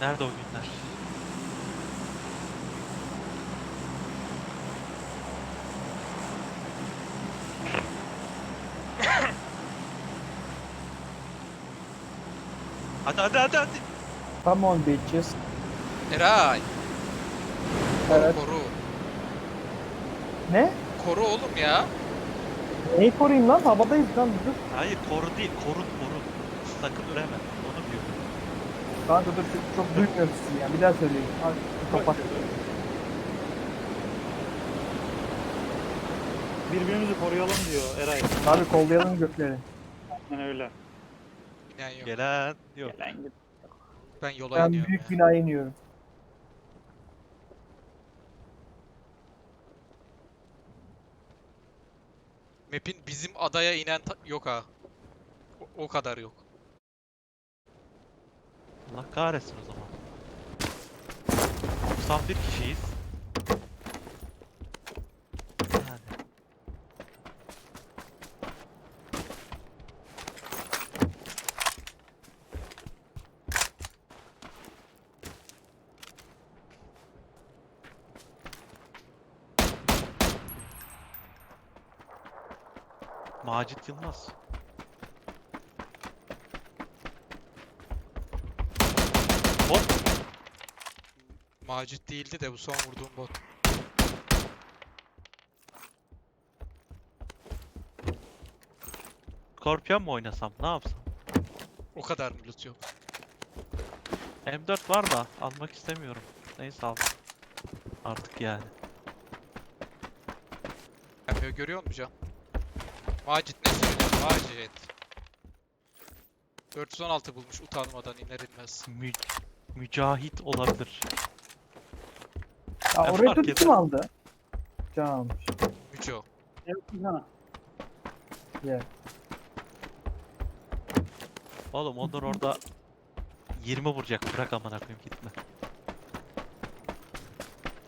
Nerede o günler? hadi hadi hadi hadi. Come on bitches. Eray. Evet. koru. Ne? Koru oğlum ya. Neyi koruyayım lan? Havadayız lan dur. Hayır koru değil korun korun. Sakın üreme. Kanka dur çok, çok duymuyorum sizi ya. Bir daha söyleyeyim. Al, kapat. Birbirimizi koruyalım diyor Eray. Abi kollayalım gökleri. Yani öyle. İnen yok. Gelen yok. Gelen git. Ben yola Ben iniyorum büyük ya. binaya iniyorum. Map'in bizim adaya inen ta- yok ha. O, o kadar yok. Allah kahretsin o zaman. 91 kişiyiz. Yani. Macit Yılmaz. Hop. Macit değildi de bu son vurduğum bot. Scorpion mu oynasam? Ne yapsam? O kadar mı loot yok? M4 var da almak istemiyorum. Neyse al. Artık yani. Yapıyor görüyor musun Can? Macit ne söylüyor? Macit. 416 bulmuş utanmadan iner inmez. Mü mücahit olabilir. Ya Ben fark tut kim aldı? Can almış. Müco. Yaptım sana. Gel. Oğlum Onur orada 20 vuracak. Bırak amına koyayım gitme.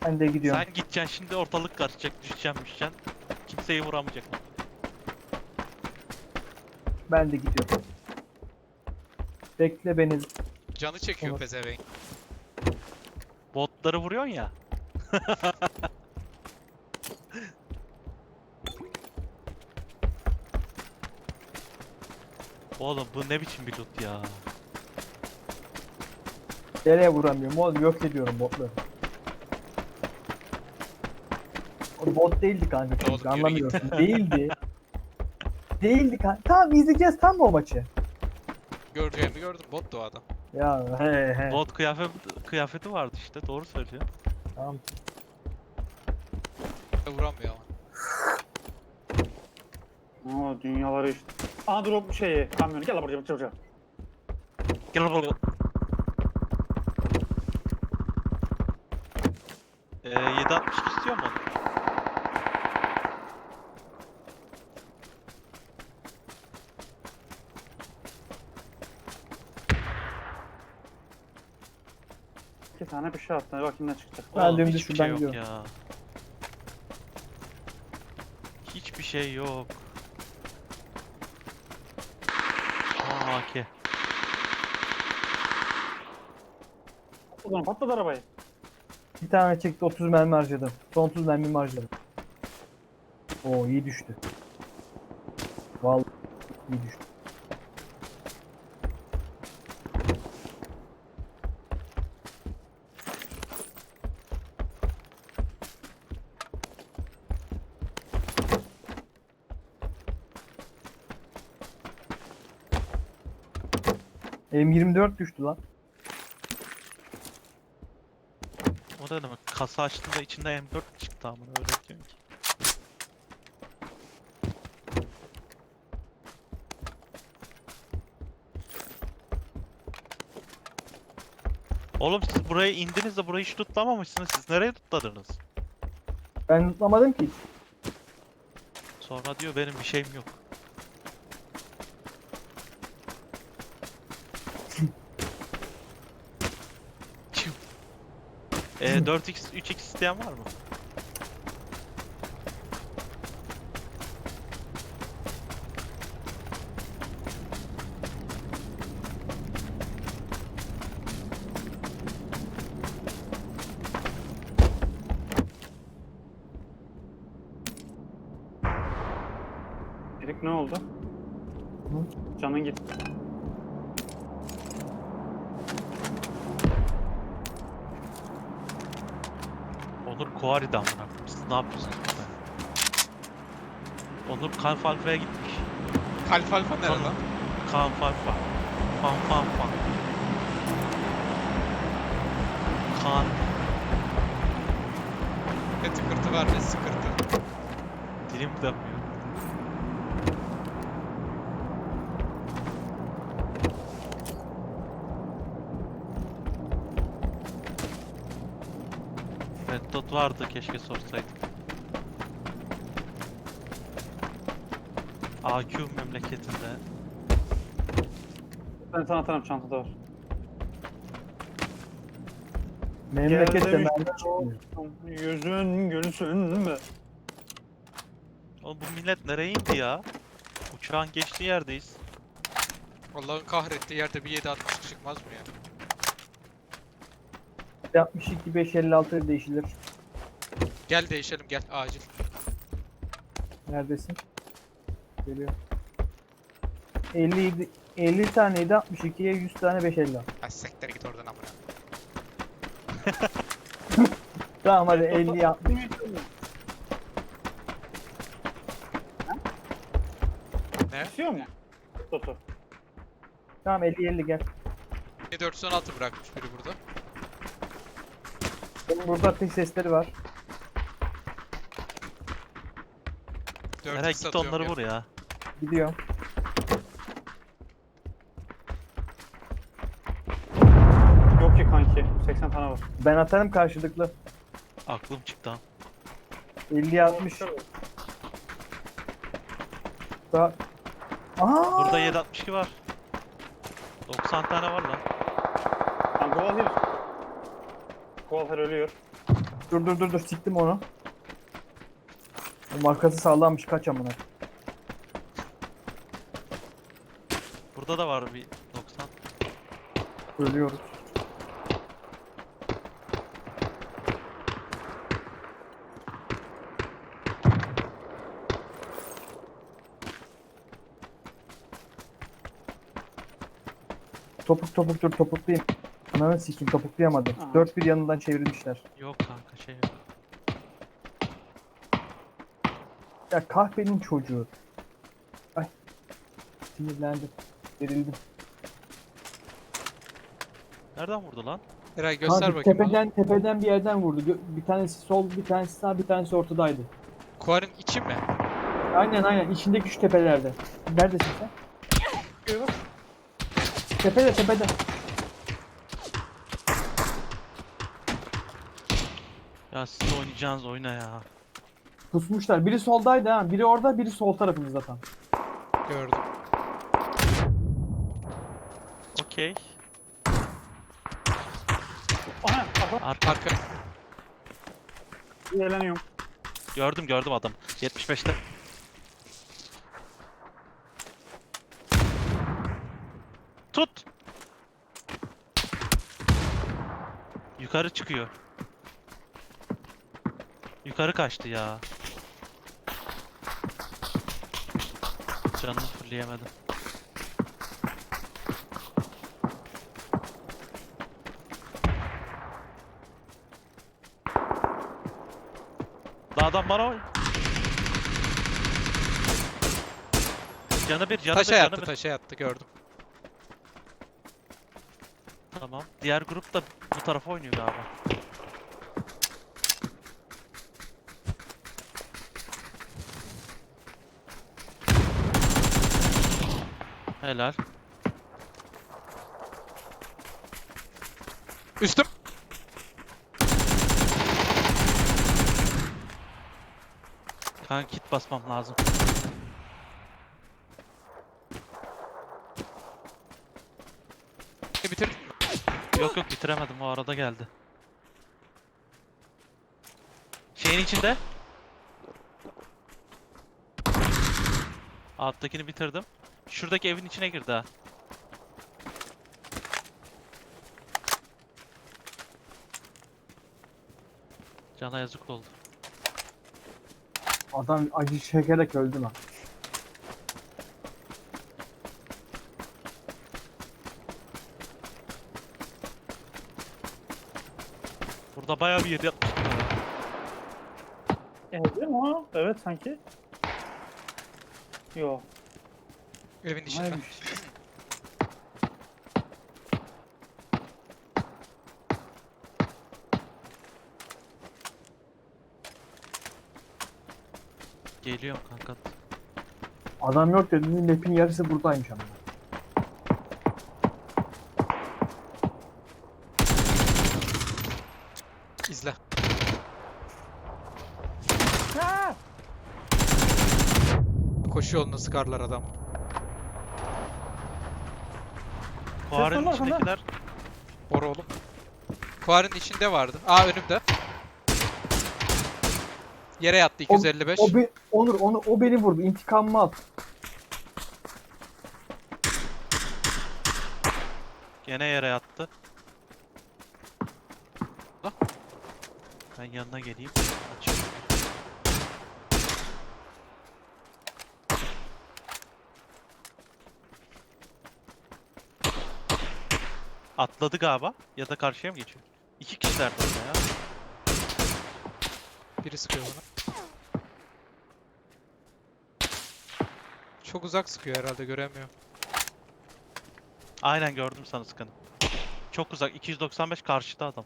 Ben de gidiyorum. Sen gideceksin şimdi ortalık karışacak. Düşeceksin düşeceksin. Kimseyi vuramayacak. Ben de gidiyorum. Bekle beni. Canı çekiyor Olur. pezevenk. Botları vuruyorsun ya. Oğlum bu ne biçim bir loot ya. Nereye vuramıyorum oğlum yok ediyorum botları. O bot değildi kanka Oğlum, git. anlamıyorsun. değildi. değildi kanka. Tamam izleyeceğiz tam mı o maçı? Göreceğimi gördüm. Bot da o adam. Ya he he. Bot kıyafet kıyafeti vardı işte doğru söylüyor. Tamam. Vuramıyor ama. Oo dünyaları işte. Aha drop şeyi kamyonu gel buraya buraya buraya. Gel buraya. Ee, 762 istiyor mu? Tane bir şey attı. Hadi bakayım ne çıkacak. Dümdüz hiçbir şuradan şey yok gidiyorum. ya. Hiçbir şey yok. Aa, AK. O zaman patladı arabayı. Bir tane çekti 30 mermi harcadım. Son 30 mermi harcadım. Oo iyi düştü. Vallahi iyi düştü. M24 düştü lan. O da demek kasa açtığında içinde M4 çıktı amına öyle diyorsun ki. Oğlum siz buraya indiniz de burayı hiç tutlamamışsınız. Siz nereye tutladınız? Ben tutlamadım ki. Sonra diyor benim bir şeyim yok. Ee, 4x, 3x isteyen var mı? Direkt ne oldu? Hı? Canın gitti. Onur Kuari'de amına. Siz ne yapıyorsunuz burada? Onur Kanfalfa'ya gitmiş. Kalp alfa nere Tamam. lan? Kanfalfa. Kanfalfa. Kan. Ne tıkırtı var ne sıkırtı. Dilim dönmüyor. Dot vardı keşke sorsaydım. AQ memleketinde. Ben sana atarım çantada var. Memlekette Geldim mermi işte. çıkmıyor. Yüzün gülsün mü? Oğlum bu millet nereye indi ya? Uçağın geçtiği yerdeyiz. Allah'ın kahrettiği yerde bir 7.60 çıkmaz mı ya? 62 556 değişilir. Gel değişelim gel acil. Neredesin? Geliyor. 57 50 taneydi 62'ye 100 tane 550. Ha siktir git oradan amına. Tamam hadi 50 60. Ne? İstiyor mu? Toto. Tamam 50 50 gel. 416 bırakmış biri burada. Benim burada ateş sesleri var. 4 Nereye git onları vur ya. Gidiyorum. Yok ki kanki. 80 tane var. Ben atarım karşılıklı. Aklım çıktı ha. 50 60. Daha... Aa! Burada 762 var. 90 tane var lan. Lan Govalhir. Govalhir ölüyor. Dur dur dur dur siktim onu. Markası sağlammış kaç amına. Burada da var bir 90. Ölüyoruz. Topuk topuk dur topuklayayım. Ananı sikeyim topuklayamadım. Dört bir yanından çevirmişler. Yok. Ya kahvenin çocuğu. Ay. Sinirlendim. Gerildim. Nereden vurdu lan? Eray göster Kanka, bakayım. bana. tepeden, tepeden bir yerden vurdu. Gö- Bir tanesi sol, bir tanesi sağ, bir tanesi ortadaydı. Kuar'ın içi mi? Aynen aynen. içindeki şu tepelerde. Neredesin sen? Tepede tepede. Ya siz de oynayacağınız oyna ya. Pusmuşlar. Biri soldaydı ha. Biri orada, biri sol tarafımızda tam. Gördüm. Okey. Aha! Aha! Arka. Arka. Eğleniyorum. Gördüm gördüm adam. 75'te. Tut. Yukarı çıkıyor. Yukarı kaçtı ya. Canını fulleyemedim. Dağdan bana oy. Canı bir, canı bir, Taşa canı yattı bir. taşa yattı gördüm. Tamam. Diğer grup da bu tarafa oynuyor galiba. Helal. Üstüm. Kanka kit basmam lazım. E, bitirdin mi? Yok yok bitiremedim o arada geldi. Şeyin içinde. Alttakini bitirdim. Şuradaki evin içine girdi ha. Cana yazık oldu. Adam acı çekerek öldü lan. Burada bayağı bir yedi yapmışlar. Evet mi o? Evet sanki. Yok. Evin içinde. Hayırmış. Geliyorum kanka. Adam yok dediğin map'in yarısı buradaymış ama. İzle. Koşu yolunu sıkarlar adam. Kuarın var, içindekiler Bora oğlum. Kuarın içinde vardı. Aa önümde. Yere yattı O- 255. O be, Onur onu o beni vurdu. İntikamımı al. gene yere yattı. Lan. Ben yanına geleyim. Aç. Atladı galiba ya da karşıya mı geçiyor? İki kişiler de orada ya. Biri sıkıyor bana. Çok uzak sıkıyor herhalde göremiyor. Aynen gördüm sana sıkanı. Çok uzak 295 karşıda adam.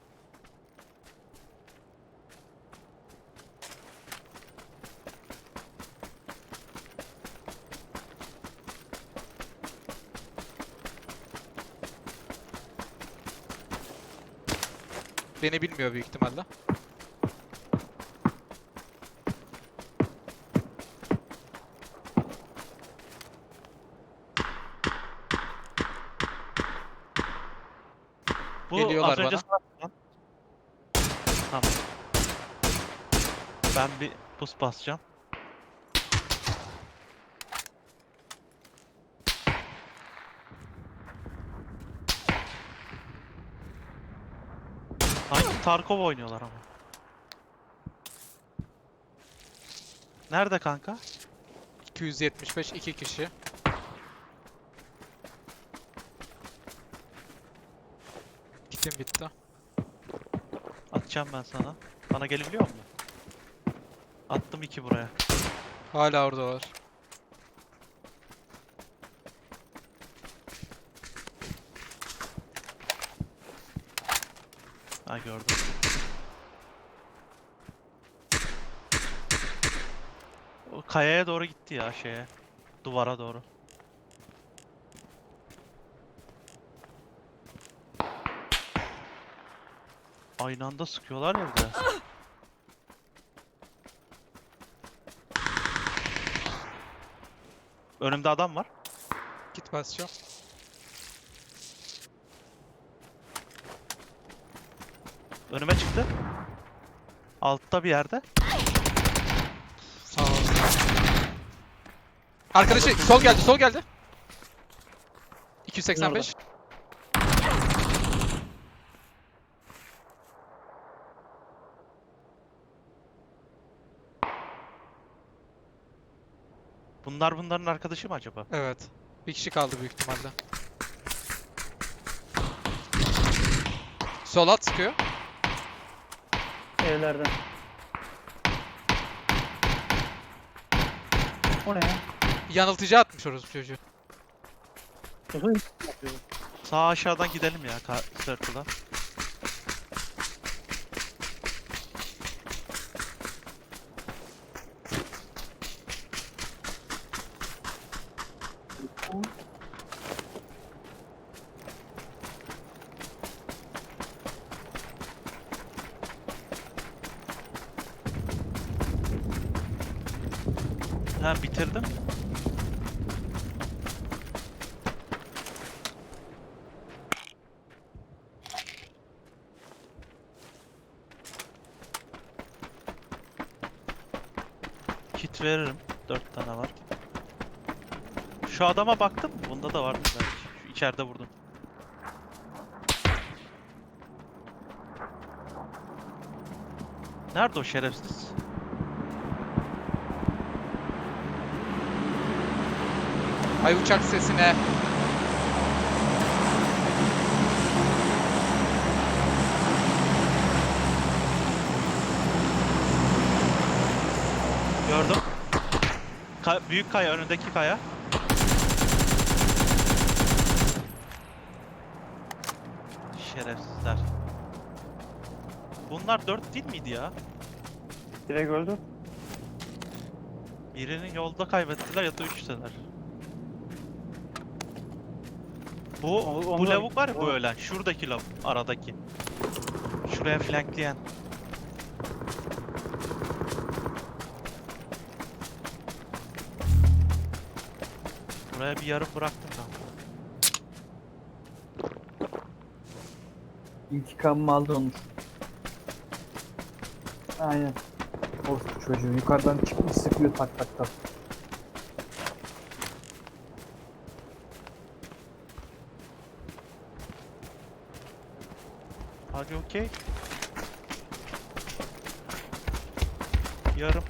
Beni bilmiyor büyük ihtimalle. Bu Geliyorlar az önce bana. sana. Tamam. Ben bir pus basacağım. Sanki Tarkov oynuyorlar ama. Nerede kanka? 275 iki kişi. Kitim bitti. Atacağım ben sana. Bana gelebiliyor mu? Attım iki buraya. Hala orada Ha gördüm. O kayaya doğru gitti ya şeye. Duvara doğru. Aynı anda sıkıyorlar ya bir de. Önümde adam var. Git basacağım. Önüme çıktı. Altta bir yerde. Sağ ol. Arkadaşı sol geldi sol geldi. 285. Bunlar bunların arkadaşı mı acaba? Evet. Bir kişi kaldı büyük ihtimalle. Sol at sıkıyor. Evlerden. O ne ya? Yanıltıcı atmış orası çocuğu. Yapıyor. Sağ aşağıdan gidelim ya circle'a. Ha bitirdim. Kit veririm. 4 tane var. Şu adama baktın mı? Bunda da vardı belki. Şu içeride vurdum. Nerede o şerefsiz? Ay uçak sesine. Ka- büyük kaya önündeki kaya. Şerefsizler. Bunlar dört değil miydi ya? Direkt öldü. Birinin yolda kaybettiler ya da üçteler. Bu, O- bu onlar- lavuk var ya bu o- ölen. Şuradaki lavuk aradaki. Şuraya flankleyen. Buraya bir yarım bıraktım ben. İntikamımı aldı Onur. Aynen. Orospu çocuğu. Yukarıdan çıkmış sıkıyor tak tak tak. Hadi okey. Yarım.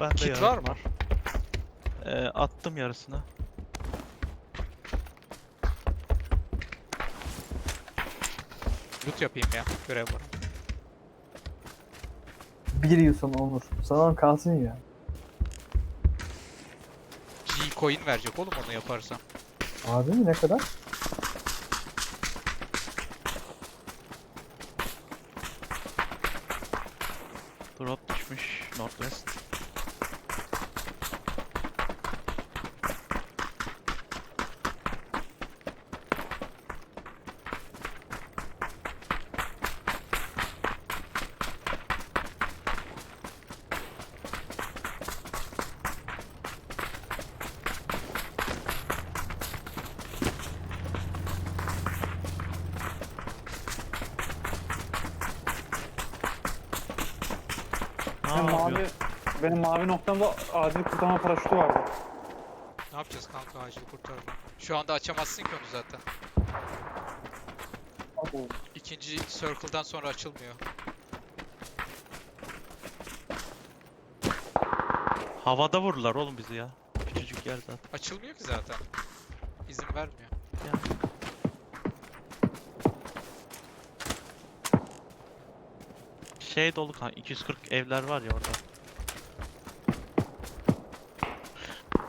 Ben de Kit yarım var mı? Ee, attım yarısını. Loot yapayım ya. Görev var. Bir yıl sonra Onur. Sana kalsın ya. G coin verecek oğlum onu yaparsam. Abi mi ne kadar? Drop düşmüş Northwest. Ne Benim yapıyor? mavi, benim mavi noktamda acil kurtarma paraşütü vardı. Ne yapacağız kanka acil kurtarma. Şu anda açamazsın ki onu zaten. İkinci circle'dan sonra açılmıyor. Havada vururlar oğlum bizi ya. Küçücük yer zaten. Açılmıyor ki zaten. İzin vermiyor. Şey dolu kan 240 evler var ya orada.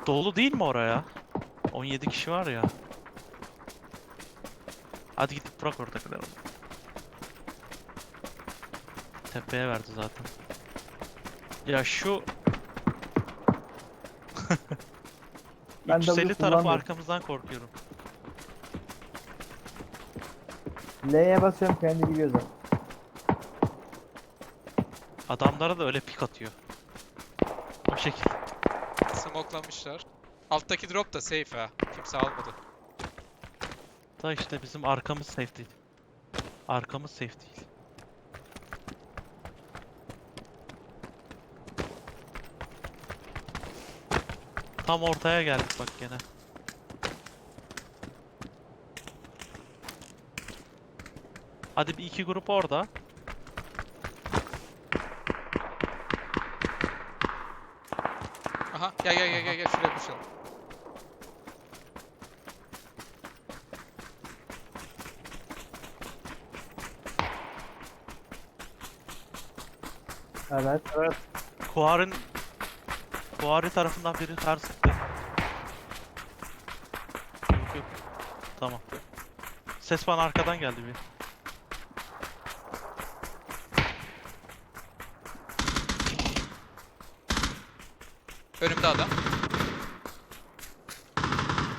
Dolu değil mi oraya? 17 kişi var ya. Hadi gidip bırak orada kadar. Tepeye verdi zaten. Ya şu Ben 350 tarafı arkamızdan korkuyorum. L'ye basıyorum kendi gidiyor zaten. Adamlara da öyle pik atıyor. O şekilde. Smoklamışlar. Alttaki drop da safe ha. Kimse almadı. Da işte bizim arkamız safe değil. Arkamız safe değil. Tam ortaya geldik bak gene. Hadi bir iki grup orada. Aha gel gel gel gel gel şuraya koşalım. Evet. Kuar'ın Kuari tarafından biri ters sıktı. Yok yok. Tamam. Ses bana arkadan geldi bir. Önümde adam.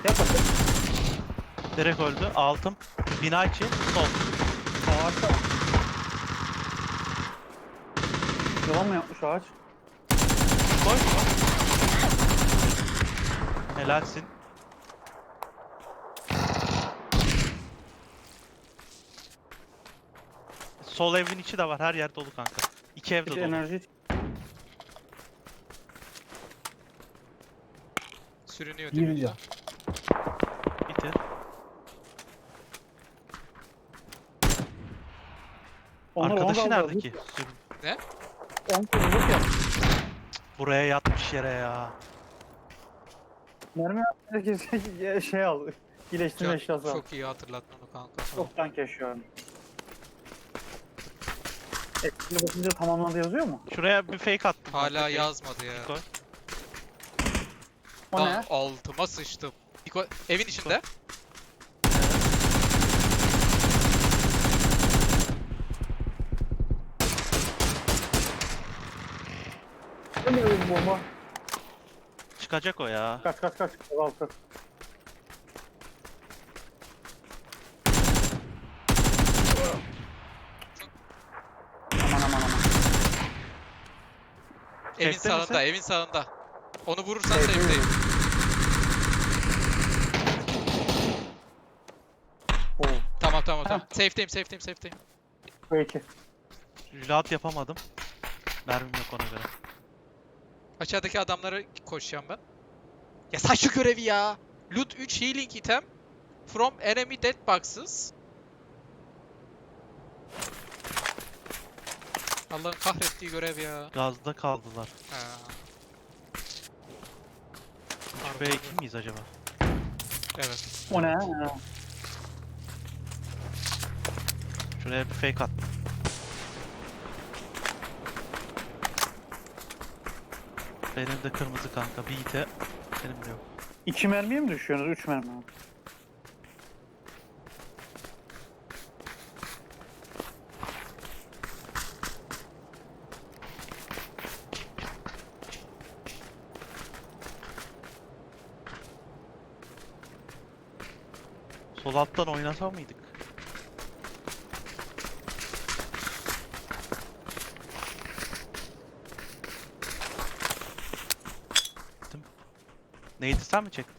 Yap bakayım. Direkt öldü. Altım. Bina içi. Sol. Ağaçta. Yalan mı yapmış ağaç? Koy. Helalsin. Sol evin içi de var. Her yer dolu kanka. İki ev de Bir dolu. enerji Sürünüyor dibimde. Bitir. Onlar Arkadaşı aldı. nerede ki? Sürün. On kuruluk ya. Buraya yatmış yere ya. Mermi herkes şey al. İyileştirme Can, eşyası al. çok iyi hatırlattın onu kanka. Sağ ol. Çoktan keşfediyorum. Ekmeğe bakınca tamamlandı yazıyor mu? Şuraya bir fake attım. Hala yazmadı ya. Koy. O Lan ne? altıma sıçtım. Niko, evin içinde. Bu ne oğlum bomba? Çıkacak o ya. Kaç kaç kaç. Altı. Aman aman aman. Evin sağında, evin sağında. Onu vurursan safe'deyim. buyurun. Oo. Tamam safe'deyim, safe'deyim. Bu iki. Reload yapamadım. Mermim yok ona göre. Aşağıdaki adamlara koşacağım ben. Ya saç şu görevi ya. Loot 3 healing item from enemy dead boxes. Allah'ın kahrettiği görev ya. Gazda kaldılar. Ha. 3 2 miyiz acaba? Evet. O ne? Ha. Şuraya bir fake attım. Benim de kırmızı kanka. Bir ite. Benim de yok. İki mermiye mi düşüyorsunuz? Üç mermi mi? Sol alttan oynasa mıydık? Değil mi? Neydi sen mi çektin?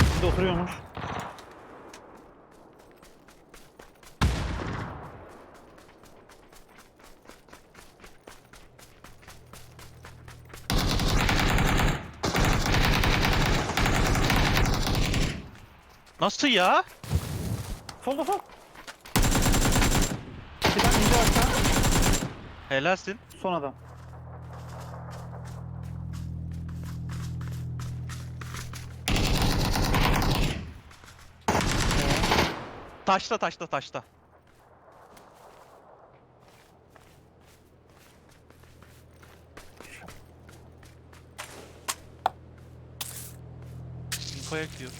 Burada oturuyormuş. Nasıl ya? Solda sol. Bir tane ince aşağı. Helalsin. Son adam. Taşta taşta taşta. Infoya gidiyor.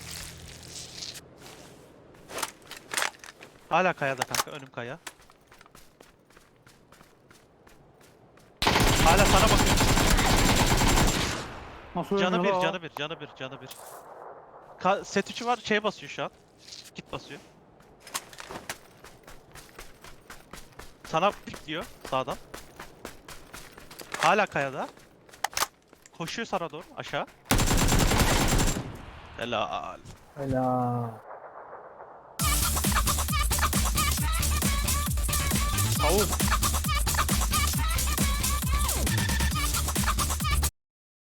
Hala kayada kanka önüm kaya. Hala sana bakıyor. Nasıl Canı ölmüyor bir, la canı bir, canı bir, canı bir. Ka set 3'ü var, şey basıyor şu an. Git basıyor. Sana pikliyor sağdan. Hala kayada. Koşuyor sana doğru aşağı. Helal. Helal. Tavuk.